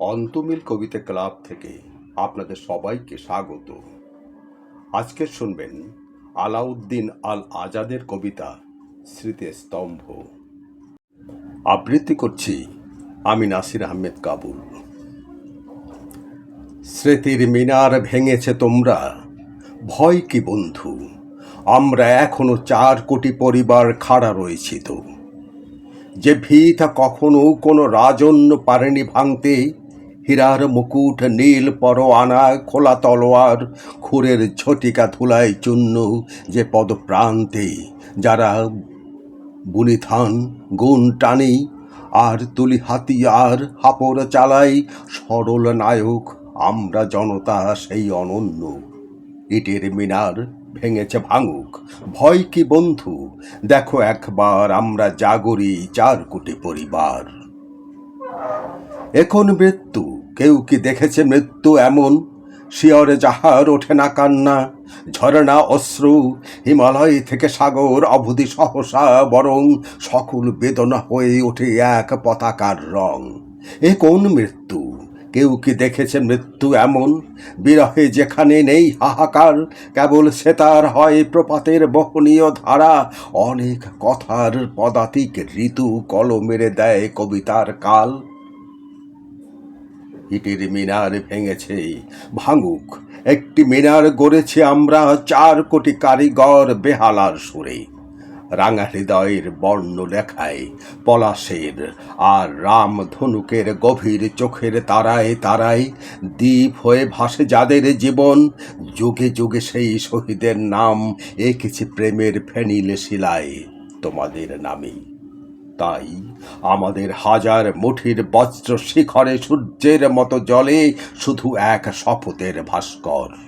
অন্তমিল কবিতা club থেকে আপনাদের সবাইকে স্বাগত। আজকে শুনবেন আলাউদ্দিন আল আজাদের কবিতা স্মৃতিস্তম্ভ আবৃত্তি করছি আমি নাসির আহমেদ কাবুল। স্মৃতির মিনার ভেঙেছে তোমরা, ভয় কি বন্ধু? আমরা এখনও চার কোটি পরিবার খাড়া রয়েছি তো। যে ভিতা কখনো কোনো রাজন্য পারেনি ভাঙতে হীরার মুকুট, নীল পরোয়ানা, খোলা তলোয়ার, খুরের ঝটিকা ধুলায় চূর্ণ যে পদপ্রান্তে যারা বুনি ধান গুণ টানি, আর তুলি হাতিয়ার হাপড় চালাই, সরল নায়ক, আমরা জনতা সেই অনন্য। ইটের মিনার ভেঙেছে ভাঙুক, ভয় কি বন্ধু? দেখো একবার আমরা জাগরি চার কোটি পরিবার। এখন মৃত্যু কেউ কি দেখেছে মৃত্যু এমন? শিয়রে যাহার ওঠে না কান্না ঝরনা অশ্রু, হিমালয় থেকে সাগর অবধি সহসা বরং সকল বেদনা হয়ে ওঠে এক পতাকার রং। এ কোন মৃত্যু? কেউ কি দেখেছে মৃত্যু এমন? বিরহে যেখানে নেই হাহাকার, কেবল সেতার হয় প্রপাতের বহনীয় ধারা। অনেক কথার পদাতিক ঋতু কলমেরে দেয় কবিতার কাল। ইটের মিনার ভেঙেছে, ভাঙুক। একটি মিনার গড়েছি আমরা চার কোটি কারিগর বেহালার সুরে। রাঙা হৃদয়ের বর্ণ লেখায় পলাশের আর রাম ধনুকের গভীর চোখের তারায় তারায় দ্বীপ হয়ে ভাসে যাদের জীবন। যুগে যুগে সেই শহীদের নাম এঁকেছে প্রেমের ফেনিলে শিলায়। তোমাদের নামেই তাই আমাদের হাজার মুঠির বজ্র শিখরে সূর্যের মতো জলে শুধু এক শপথের ভাস্কর।